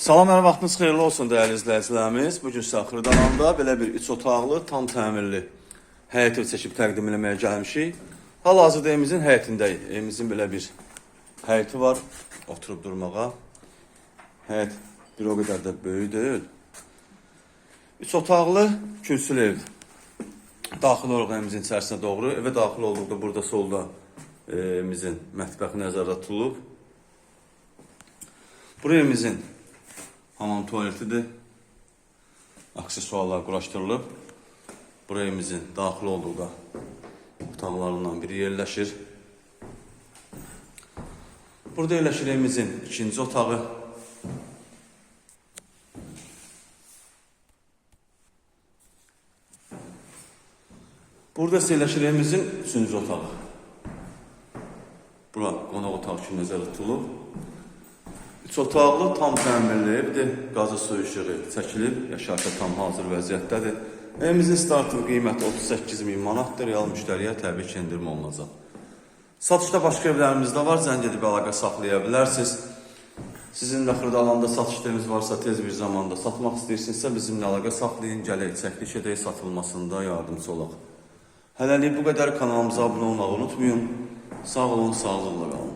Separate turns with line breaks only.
Salam, hər vaxtınız xeyirli olsun dəyərli izləyicilərimiz. Bu gün sizə Xırdalanında belə bir 3 otaqlı, tam təmirli həyət ev çəkib təqdim eləməyə gəlmişik. Hal-hazırda evimizin həyətindəyik. Evimizin belə bir həyəti var, oturub durmağa. Həyət bir o qədər də böyük deyil. 3 otaqlı, kürsülü evdir. Daxil oluq evimizin içərisinə doğru. Evə daxil olduqda burada solda e, evimizin mətbəxi nəzərdə tutulub. Bura hamam tuvaletidir. Aksesuarlar quraşdırılıb. Bura evimizin daxil olduqda otaqlarından biri yerləşir. Burada yerləşir evimizin ikinci otağı. Burada isə yerləşir evimizin üçüncü otağı. Bura qonaq otağı kimi nəzərdə tutulub. Üç otaqlı, tam təmirli evdir. Qazı işığı çəkilib, yaşayışa tam hazır vəziyyətdədir. Evimizin startın qiyməti 38 min manatdır. Real müştəriyə təbii ki, endirmə olunacaq. Satışda başqa evlərimiz də var. Zəng edib əlaqə saxlaya bilərsiniz. Sizin də Xırdalanda satışlarınız varsa tez bir zamanda satmaq istəyirsinizsə bizimlə əlaqə saxlayın, gələk, çəkiliş edək, satılmasında yardımcı olaq. Hələlik bu qədər kanalımıza abunə olmağı unutmayın. Sağ olun, sağlıqla qalın.